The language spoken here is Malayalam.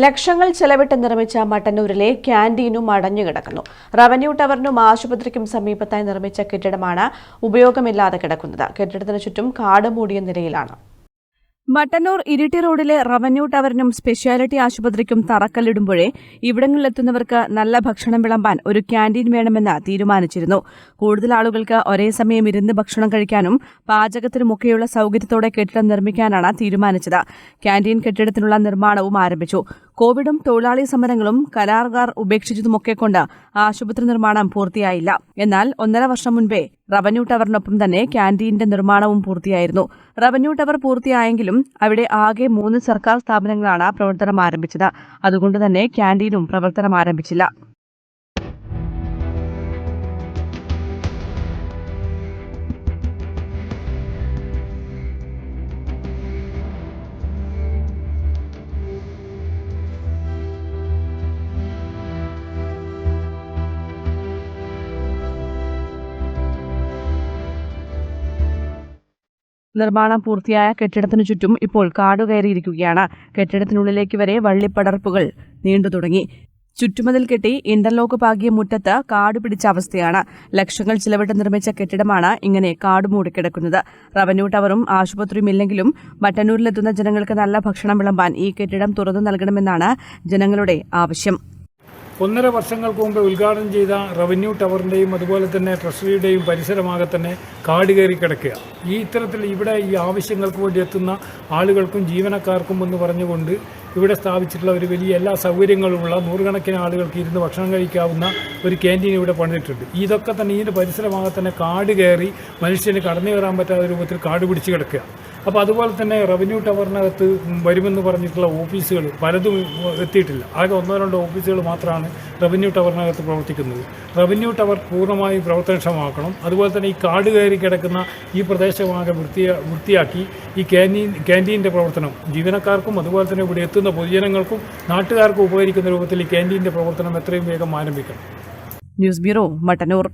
ലക്ഷങ്ങൾ ചെലവിട്ട് നിർമ്മിച്ച മട്ടന്നൂരിലെ ക്യാന്റീനും അടഞ്ഞുകിടക്കുന്നു റവന്യൂ ടവറിനും ആശുപത്രിക്കും സമീപത്തായി നിർമ്മിച്ച കെട്ടിടമാണ് ഉപയോഗമില്ലാതെ കിടക്കുന്നത്. കെട്ടിടത്തിന് ചുറ്റും കാട് മൂടിയ നിലയിലാണ്. മട്ടന്നൂർ ഇരിട്ടി റോഡിലെ റവന്യൂ ടവറിനും സ്പെഷ്യാലിറ്റി ആശുപത്രിക്കും തറക്കല്ലിടുമ്പോഴേ ഇവിടങ്ങളിലെത്തുന്നവർക്ക് നല്ല ഭക്ഷണം വിളമ്പാൻ ഒരു ക്യാന്റീൻ വേണമെന്ന് തീരുമാനിച്ചിരുന്നു. കൂടുതൽ ആളുകൾക്ക് ഒരേ സമയം ഇരുന്ന് ഭക്ഷണം കഴിക്കാനും പാചകത്തിനുമൊക്കെയുള്ള സൗകര്യത്തോടെ കെട്ടിടം നിർമ്മിക്കാനാണ് തീരുമാനിച്ചത്. ക്യാന്റീൻ കെട്ടിടത്തിനുള്ള നിർമ്മാണവും ആരംഭിച്ചു. കോവിഡും തൊഴിലാളി സമരങ്ങളും കരാറുകാർ ഉപേക്ഷിച്ചതുമൊക്കെ കൊണ്ട് ആശുപത്രി നിർമ്മാണം പൂർത്തിയായില്ല. എന്നാൽ ഒന്നര വർഷം മുൻപേ റവന്യൂ ടവറിനൊപ്പം തന്നെ ക്യാന്റീന്റെ നിർമ്മാണവും പൂർത്തിയായിരുന്നു. റവന്യൂ ടവർ പൂർത്തിയായെങ്കിലും അവിടെ ആകെ മൂന്ന് സർക്കാർ സ്ഥാപനങ്ങളാണ് പ്രവർത്തനം ആരംഭിച്ചത്. അതുകൊണ്ട് തന്നെ ക്യാന്റീനും പ്രവർത്തനം ആരംഭിച്ചില്ല. നിർമ്മാണം പൂർത്തിയായ കെട്ടിടത്തിനു ചുറ്റും ഇപ്പോൾ കാടുകയറിയിരിക്കുകയാണ്. കെട്ടിടത്തിനുള്ളിലേക്ക് വരെ വള്ളിപ്പടർപ്പുകൾ നീണ്ടു തുടങ്ങി. ചുറ്റുമതിൽ കെട്ടി ഇന്റർലോക്ക് പാകിയ മുറ്റത്ത് കാട് പിടിച്ച അവസ്ഥയാണ്. ലക്ഷങ്ങൾ ചിലവിട്ട് നിർമ്മിച്ച കെട്ടിടമാണ് ഇങ്ങനെ കാട് മൂടിക്കിടക്കുന്നത്. റവന്യൂ ടവറും ആശുപത്രിയും ഇല്ലെങ്കിലും മട്ടന്നൂരിലെത്തുന്ന ജനങ്ങൾക്ക് നല്ല ഭക്ഷണം വിളമ്പാൻ ഈ കെട്ടിടം തുറന്നു നൽകണമെന്നാണ് ജനങ്ങളുടെ ആവശ്യം. ഒന്നര വർഷങ്ങൾക്ക് മുമ്പ് ഉദ്ഘാടനം ചെയ്ത റവന്യൂ ടവറിന്റെയും അതുപോലെ തന്നെ ട്രഷറിയുടെയും പരിസരമാകെ തന്നെ കാട് കയറി കിടക്കുക. ഈ ഇത്തരത്തിൽ ഇവിടെ ഈ ആവശ്യങ്ങൾക്ക് വേണ്ടി എത്തുന്ന ആളുകൾക്കും ജീവനക്കാർക്കും എന്ന് പറഞ്ഞുകൊണ്ട് ഇവിടെ സ്ഥാപിച്ചിട്ടുള്ള ഒരു വലിയ എല്ലാ സൗകര്യങ്ങളുമുള്ള നൂറുകണക്കിന് ആളുകൾക്ക് ഇരുന്ന് ഭക്ഷണം കഴിക്കാവുന്ന ഒരു ക്യാന്റീൻ ഇവിടെ പണിതിട്ടുണ്ട്. ഇതൊക്കെ തന്നെ ഇതിന്റെ പരിസരമാകെ തന്നെ കാട് കയറി മനുഷ്യന് കടന്നു കയറാൻ പറ്റാത്ത രൂപത്തിൽ കാട് പിടിച്ച് കിടക്കുക. അപ്പോൾ അതുപോലെ തന്നെ റവന്യൂ ടവറിനകത്ത് വരുമെന്ന് പറഞ്ഞിട്ടുള്ള ഓഫീസുകൾ പലതും എത്തിയിട്ടില്ല. ആകെ ഒന്നോ രണ്ടോ ഓഫീസുകൾ മാത്രമാണ് റവന്യൂ ടവറിനകത്ത് പ്രവർത്തിക്കുന്നത്. റവന്യൂ ടവർ പൂർണമായി പ്രവർത്തനക്ഷമമാക്കണം. അതുപോലെ തന്നെ ഈ കാട് കയറി കിടക്കുന്ന ഈ പ്രദേശമാകെ വൃത്തിയാ വൃത്തിയാക്കി ഈ ക്യാന്റീൻ ക്യാന്റീന്റെ പ്രവർത്തനം ജീവനക്കാർക്കും അതുപോലെ തന്നെ ഇവിടെ എത്തുന്ന പൊതുജനങ്ങൾക്കും നാട്ടുകാർക്കും ഉപകരിക്കുന്ന രൂപത്തിൽ ഈ ക്യാന്റീന്റെ പ്രവർത്തനം എത്രയും വേഗം ആരംഭിക്കണം. News bureau Mattannur.